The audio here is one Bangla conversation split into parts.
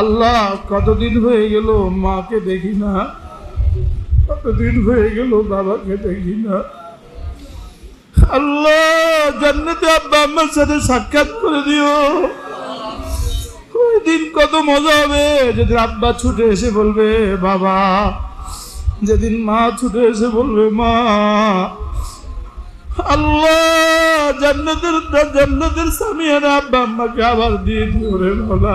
আল্লাহ, কতদিন হয়ে গেল মাকে দেখি না। কতদিন হয়ে গেল বাবাকে দেখি না। আল্লাহ, জান্নাতে আব্বা আম্মার সাথে সাক্ষাৎ করে দিও। দিন কত মজা হবে, যেদিন আব্বা ছুটে এসে বলবে, বাবা, যেদিন মা ছুটে এসে বলবে, মা, আল্লাহ, জান্নাতের জান্নাতের স্বামী আর আব্বা আম্মাকে আবার দিয়ে দিও রে বাবা।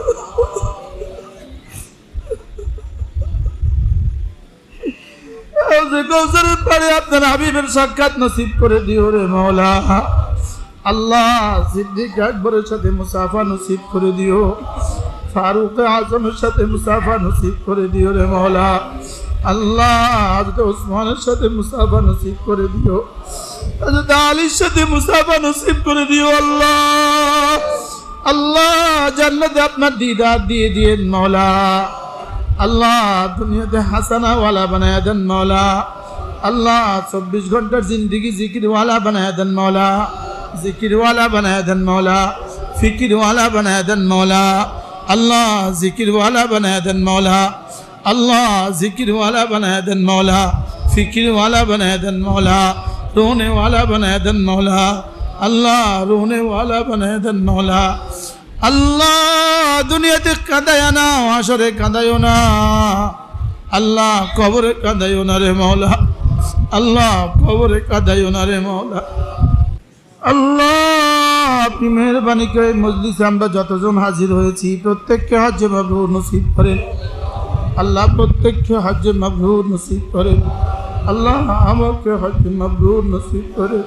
গজরের পারে আপনার হাবিবের সাক্ষাৎ নসিব করে দিও রে মাওলা। আল্লাহ সিদ্দিক আকবরের সাথে মুসাফা নসিব করে দিও। ফারুক আজমের সাথে মুসাফা নসিব করে দিও রে মৌলা আল্লাহ হজরত ওসমানের সাথে মুসাফা নসিব করে দিও। হজরত আলীর সাথে মুসাফা নসিব করে দিও আল্লাহ। আল্লাহ জান্নাতে আপনার দিদার দিয়ে দিয়েন মৌলা আল্লাহ, দুনিয়াতে হাসানা ওয়ালা বানায় দেন মৌলা আল্লাহ, চব্বিশ ঘণ্টার জিন্দিগি জিকিরওয়ালা বানায় দেন মৌলা জিকিরওয়ালা বানায় দেন মৌলা ফিকিরওয়ালা বানায় দেন মৌলা আল্লাহ, জিকিরওয়ালা বানায় দেন মৌলা আল্লাহ, জিকিরওয়ালা বানায় দেন মৌলা ফিকিরওয়ালা বানায় দেন মৌলা রোনেওয়ালা বানায় দেন মৌলা আল্লাহ রোনেওয়ালা বানায় দেন মৌলা আল্লাহ, দুনিয়াতে কাঁদায় না, আসরে কাঁদায় না। আল্লাহ, কবরে কাঁদায় না রে মৌলা আল্লাহ, কবরে কাঁদায় না রে মৌলা আল্লাহ, আপনি মেহরবানি করে মজলিসে আমরা যতজন হাজির হয়েছি, প্রত্যেককে হাজ্য মাবরুর নসিব করেন। আল্লাহ, প্রত্যেককে হাজ্য মাবরুর নসিব করেন। আল্লাহ, আমাকে হাজ্য মাবরুর নসিব করেন।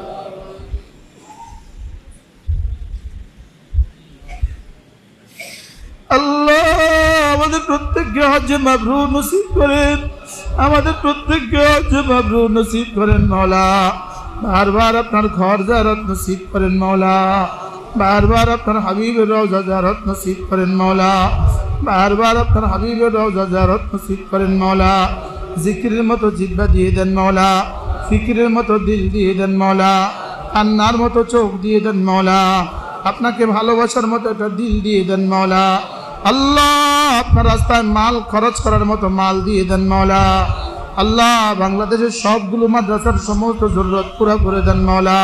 প্রত্যেককে হজ্জে মাবরুর নসিব করেন। আমাদের প্রত্যেককে হজ্জে মাবরুর নসিব করেন মৌলা বারবার আপনার ঘর জারত নসিব করেন মৌলা বারবার আপনার হাবিবের রওজা জারত নসিব করেন মৌলা বারবার আপনার হাবিবের রওজা জারত নসিব করেন মৌলা জিকিরের মতো জিব্বা দিয়ে দেন মৌলা ফিকিরের মতো দিল দিয়ে দেন মৌলা কান্নার মতো চোখ দিয়ে দেন মৌলা আপনাকে ভালোবাসার মতো একটা দিল দিয়ে দেন মৌলা আল্লাহ আপনার রাস্তায় মাল খরচ করার মতো মাল দিয়ে দেন মৌলা আল্লাহ বাংলাদেশের সবগুলো মাদ্রাসার সমস্ত জরুরত পুরা করে দেন মৌলা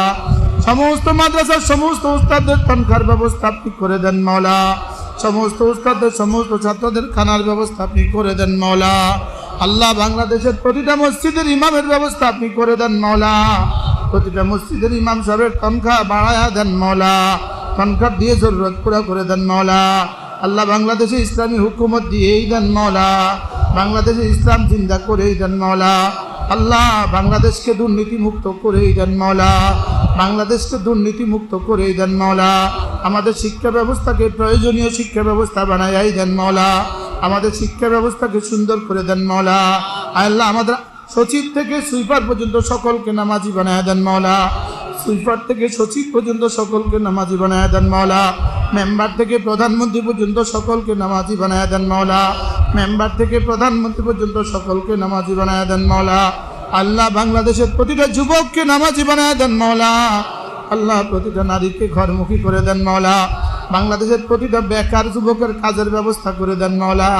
সমস্ত মাদ্রাসার সমস্ত উস্তাদদের তনখার ব্যবস্থা আপনি করে দেন মৌলা সমস্ত উস্তাদদের, সমস্ত ছাত্রদের খানার ব্যবস্থা আপনি করে দেন মৌলা আল্লাহ বাংলাদেশের প্রতিটা মসজিদের ইমামের ব্যবস্থা আপনি করে দেন মৌলা প্রতিটা মসজিদের ইমাম সাহেবের তনখা বাড়ায়া দেন মৌলা তনখা দিয়ে জরুরত পুরা করে দেন মৌলা আল্লাহ বাংলাদেশে ইসলামী হুকুমত দিয়েই দেন মৌলা বাংলাদেশে ইসলাম চিন্তা করেই দেন মৌলা আল্লাহ বাংলাদেশকে দুর্নীতি মুক্ত করেই দেন মৌলা বাংলাদেশকে দুর্নীতি মুক্ত করেই দেন মৌলা আমাদের শিক্ষা ব্যবস্থাকে প্রয়োজনীয় শিক্ষা ব্যবস্থা বানাই দেন মৌলা আমাদের শিক্ষা ব্যবস্থাকে সুন্দর করে দেন মৌলা আল্লাহ আমাদের সচিব থেকে সুইপার পর্যন্ত সকলকে নামাজি বানায় দেন মৌলা সুইপার থেকে সচিব পর্যন্ত সকলকে নামাজি বানায় দেন মৌলা মেম্বার থেকে প্রধানমন্ত্রী পর্যন্ত সকলকে নামাজি বানায় দেন মৌলা মেম্বার থেকে প্রধানমন্ত্রী পর্যন্ত সকলকে নামাজি বানায় দেন মৌলা আল্লাহ বাংলাদেশের প্রতিটা যুবককে নামাজি বানায় দেন মৌলা আল্লাহ প্রতিটা নারীকে ঘরমুখী করে দেন মৌলা বাংলাদেশের প্রতিটা বেকার যুবকের কাজের ব্যবস্থা করে দেন মৌলা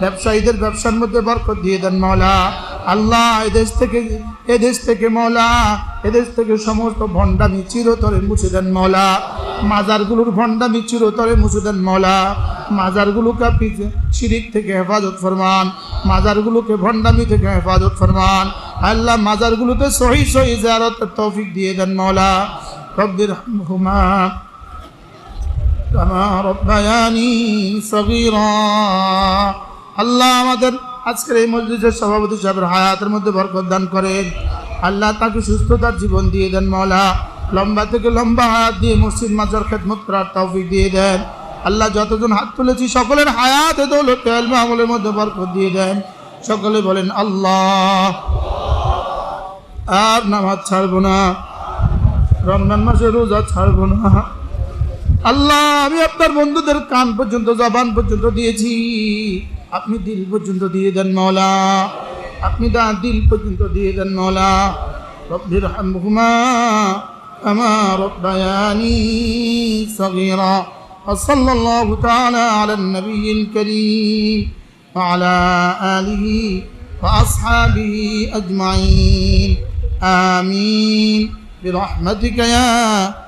ব্যবসায়ীদের ব্যবসার মধ্যে বরকত দিয়ে দেন মৌলা আল্লাহ এদেশ থেকে এদেশ থেকে মৌলা এদেশ থেকে সমস্ত ভণ্ডামি চিরতরে মুছে দেন মৌলা মাজারগুলোর ভণ্ডামি চিরতরে মুছে দেন মৌলা মাজারগুলোকে আপনি শিরিক থেকে হেফাজত ফরমান, মাজারগুলোকে ভণ্ডামি থেকে হেফাজত ফরমান, আল্লাহ মাজারগুলোতে সহি সহি জারতের তৌফিক দিয়ে দেন মৌলা রব্বির হুমা আল্লাহ আমাদের আজকের এই মসজিদের সভাপতি সাহেবের হায়াতের মধ্যে বরকত দান করেন। আল্লাহ তাকে সুস্থতার জীবন দিয়ে দেন মৌলা লম্বা থেকে লম্বা হাত দিয়ে মসজিদ মাজার খেদমত করার তৌফিক দিয়ে দেন। আল্লাহ যতজন হাত তুলেছি, সকলের হায়াত দৌলত আমলের মধ্যে বরকত দিয়ে দেন। সকলে বলেন, আল্লাহ। আর নামাজ ছাড়বো না। রমজান মাসে রোজা ছাড়বো না। আল্লাহ, আমি আপনার বন্ধুদের কান পর্যন্ত, জবান পর্যন্ত দিয়েছি। আপনি দিল পর্যন্ত দিয়ে দেন মৌলা আপনি দা দিল পর্যন্ত দিয়ে দেন মৌলা রব্বির হামহুমা। كما ربياني صغيرا. وصلى الله تعالى على النبي الكريم وعلى آله وأصحابه أجمعين. آمين. برحمتك يا